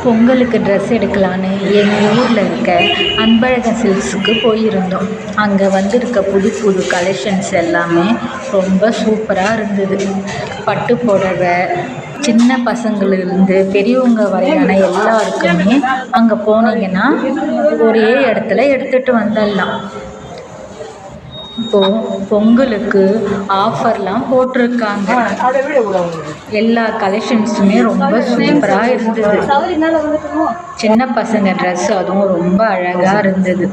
பொங்கலுக்கு ட்ரெஸ் எடுக்கலான்னு எங்கள் ஊரில் இருக்க அன்பழகன் சில்க்ஸுக்கு போயிருந்தோம். அங்கே வந்திருக்க புது புது கலெக்ஷன்ஸ் எல்லாமே ரொம்ப சூப்பராக இருந்தது. பட்டு புடவை சின்ன பசங்களிலிருந்து பெரியவங்க வரையான எல்லாருக்குமே அங்கே போனீங்கன்னா ஒரே இடத்துல எடுத்துகிட்டு வந்துடலாம். இப்போது பொங்கலுக்கு ஆஃபர்லாம் போட்டிருக்காங்க. எல்லா கலெக்ஷன்ஸுமே ரொம்ப சூப்பராக இருந்தது. சின்ன பசங்க ட்ரெஸ் அதுவும் ரொம்ப அழகாக இருந்தது.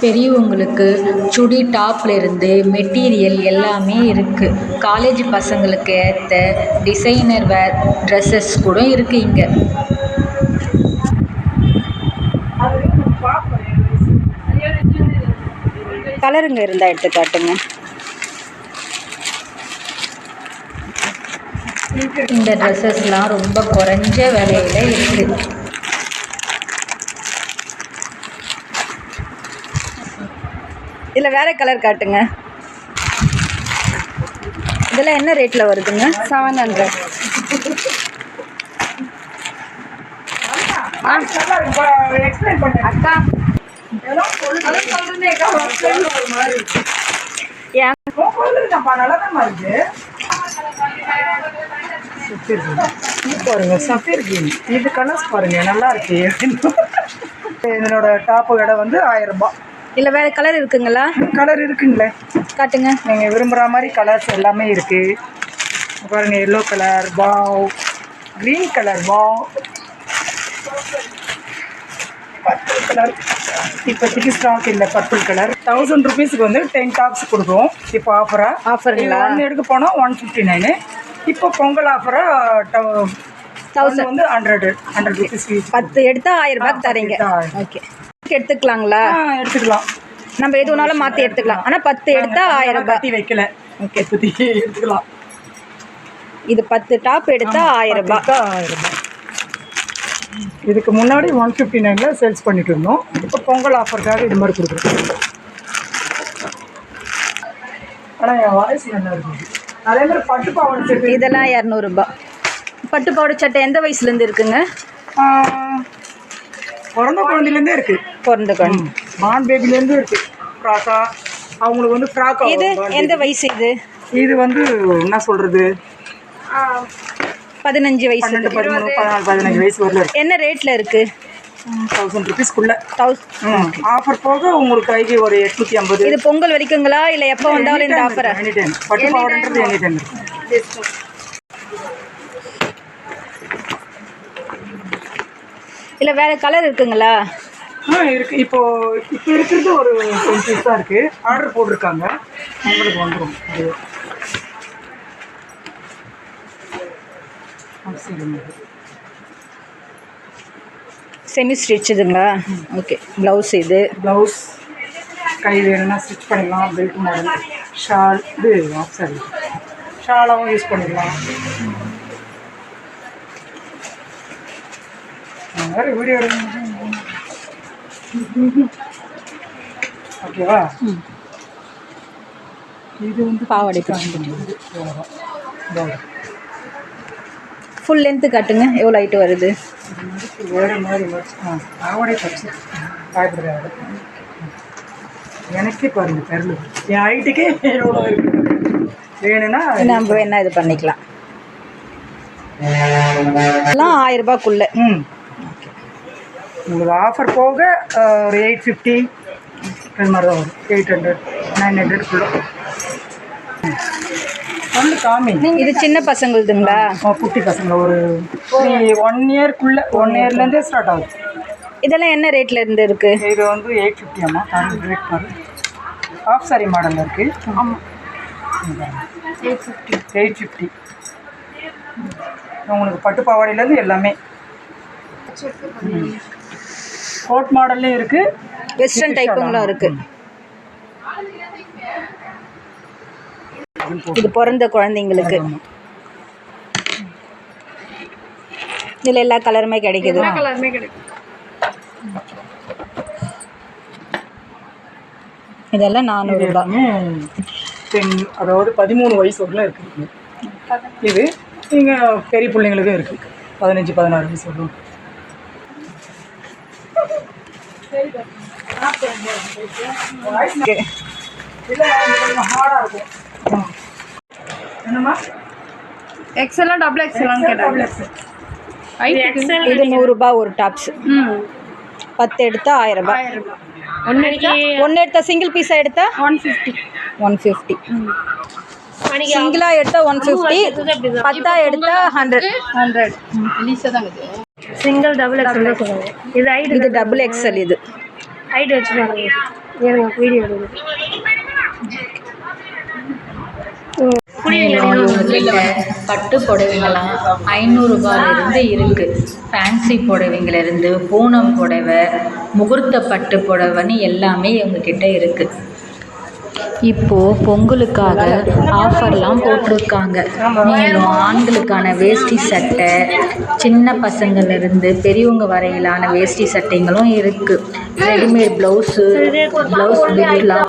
பெரியவங்களுக்கு சுடி டாப்ல இருந்து மெட்டீரியல் எல்லாமே இருக்குது காலேஜ் பசங்களுக்கு ஏற்ற டிசைனர் வேர் ட்ரெஸ்ஸஸ் கூட இருக்குது இங்கே. கலருங்க இருந்தால் எடுத்து காட்டுங்க. இந்த ட்ரெஸ்ஸஸ்லாம் ரொம்ப குறைஞ்ச விலையில இருக்குது இதில் வேற கலர் காட்டுங்க. இதெல்லாம் என்ன ரேட்டில் வருதுங்க? செவன் ஹண்ட்ரட் அக்கா. பாருங்க சஃபீர் கிரீன் இது கலர்ஸ் பாருங்க நல்லா இருக்கு. இதனோட டாப்பு விலை வந்து ஆயிரம் ரூபாய். இல்லை வேற கலர் இருக்குங்களா? கலர் இருக்குங்களே. காட்டுங்க. நீங்கள் விரும்புகிற மாதிரி கலர்ஸ் எல்லாமே இருக்கு. பாருங்க yellow colour wow green colour wow purple colour இப்போதைக்கு ஸ்டாக் இல்லை பர்பிள் கலர் தௌசண்ட் ருபீஸ்க்கு வந்து டென் டாப்ஸ் கொடுக்குறோம். இப்போ ஆஃபராக ஆஃபருங்களா ஒன்று எடுக்க போனால் ஒன் ஃபிஃப்டி நைனு இப்போ பொங்கல் ஆஃபராக தௌசண்ட் வந்து ஹண்ட்ரட் ஹண்ட்ரட் ருபீஸ் பத்து எடுத்தா ஆயிரம் ரூபாய்க்கு தரீங்க. ஓகே எடுத்துக்கலாங்களா? எடுத்துக்கலாம். நம்ம எது வேணாலும் மாற்றி எடுத்துக்கலாம். ஆனால் பத்து எடுத்தா ஆயிரம் ரூபாய் வைக்கல. ஓகே எடுத்துக்கலாம். இது பத்து டாப் எடுத்தா ஆயிரம் ரூபாய். ஆயிரம் ரூபாய். இதுக்கு முன்னாடி ஒன் ஃபிஃப்டி நைனில் சேல்ஸ் பண்ணிட்டு இருந்தோம். இப்போ பொங்கல் ஆஃபருக்காக இது மாதிரி கொடுக்குறோம். ஆனால் என் வாய்ஸ் நல்லா இருக்குது அதே மாதிரி பட்டு பாவாடை செட்டு இதெல்லாம் இரநூறுபா. பட்டு பாவாடை சட்டை எந்த வயசுலேருந்து இருக்குங்க? பிறந்த குழந்தைலேருந்தே இருக்குது பிறந்த குழந்தை. பான் பேபிலேருந்து இருக்குது ஃப்ராக்கா அவங்களுக்கு வந்து ஃப்ராக்கா இது எந்த வயசு இது? இது வந்து என்ன சொல்கிறது பதினஞ்சு வயசு பதினஞ்சு வயசு வரல என்ன ரேட்ல இருக்கு? தௌசண்ட் ருபீஸ்க்குள்ளே தௌசண்ட் ஆஃபர் போக உங்களுக்கு கைக்கு ஒரு எட்நூற்றி ஐம்பது. இது பொங்கல் வரைக்குங்களா? இல்லை எப்போ வந்தாலும் இந்த ஆஃபர் எனி டைம் பட்டு பாவாடைன்றது எனி டைம் இல்லை வேற கலர் இருக்குங்களா? ஆ இருக்கு. இப்போ இப்போ இருக்கிறது ஒரு டென் பீஸ் தான் இருக்கு. ஆர்டர் போட்டிருக்காங்க. உங்களுக்கு வந்துடும் செமி ஸ்டிச்சுதுங்களா ஓகே ப்ளவுஸ் இது ப்ளவுஸ் கை வேணும்னா ஸ்டிச் பண்ணிக்கலாம் பெல்ட் மாடல் ஷால் இது ஆஃப் சாரி ஷாலாகவும் யூஸ் பண்ணிக்கலாம் நான் வேறு வீடியோ ஓகேவா இது வந்து பாவாடை இவ்வளவுதான். ஃபுல் லென்த்து காட்டுங்க. எவ்வளோ ஹைட்டு வருது? எனக்கே பாருங்க தெரியல. என் ஹைட்டுக்கே எவ்வளோ வேணும்னா நம்ம வேணா இது பண்ணிக்கலாம். எல்லாம் ஆயிரம் ரூபாய்க்குள்ள. ம். உங்களுக்கு ஆஃபர் போக ஒரு எயிட் ஃபிஃப்டி அது மாதிரி தான் வரும் எயிட் ஹண்ட்ரட் நைன் ஹண்ட்ரட்குள்ளே வந்து காமி இது சின்ன பசங்களுதுங்களா? குட்டி பசங்க. ஒரு ஒன் இயர்க்குள்ளே ஒன் இயர்லேருந்தே ஸ்டார்ட் ஆகுது. இதெல்லாம் என்ன ரேட்ல இருந்து இருக்கு? இது வந்து எயிட் ஃபிஃப்டி அம்மா காரணம் ரேட் பாரு. ஆஃப் சாரி மாடலில் இருக்குது எயிட் ஃபிஃப்டி எயிட் ஃபிஃப்டி உங்களுக்கு பட்டு பாவாடையிலேருந்து எல்லாமே. கோட் மாடல்லையும் இருக்குது வெஸ்டர்ன் டைப்புங்களும் இருக்கு. இது பிறந்த குழந்தைங்களுக்கு. இதுல எல்லா கலருமே கிடைக்குது. இதெல்லாம் நானூறு ரூபாய் அதாவது பதிமூணு வயசு வரலாம் இருக்குது. இது நீங்கள் பெரிய பிள்ளைங்களுக்கும் இருக்குது பதினஞ்சு பதினாறு வயசு வரலாம் இல்லை ஹார்டாக இருக்கும். என்னம்மா? எக்ஸலாம் டபுள் எக்ஸலான்னு கேட்டாங்க. இது நூறுரூபா ஒரு டாப்ஸ் ம். பத்து எடுத்தா ஆயிரம் ரூபாய் ஒன்று எடுத்தா? ஒன்று எடுத்தா சிங்கிள் பீஸாக எடுத்தா? ஒன் ஃபிஃப்டி ஒன் ஃபிஃப்டி சிங்கிளாக எடுத்தா ஒன் ஃபிஃப்டி பத்தா எடுத்தா hundred hundred single double XL இது. ஹைட் இது டபுள் எக்ஸல் இது. ஹைட் வீடியோ எடுங்க பட்டு புடவைங்களாம் ஐநூறுரூபாலேருந்து இருக்குது ஃபேன்சி புடவைங்கலேருந்து பூனம் புடவை முகூர்த்த பட்டு புடவைன்னு எல்லாமே இவங்கக்கிட்ட இருக்குது இப்போது பொங்கலுக்காக ஆஃபர்லாம் போட்டிருக்காங்க. மேலும் ஆண்களுக்கான வேஷ்டி சட்டை சின்ன பசங்கள்லேருந்து பெரியவங்க வரையிலான வேஷ்டி சட்டைங்களும் இருக்குது ரெடிமேட் ப்ளவுஸு ப்ளவுஸ் பிட்லாம்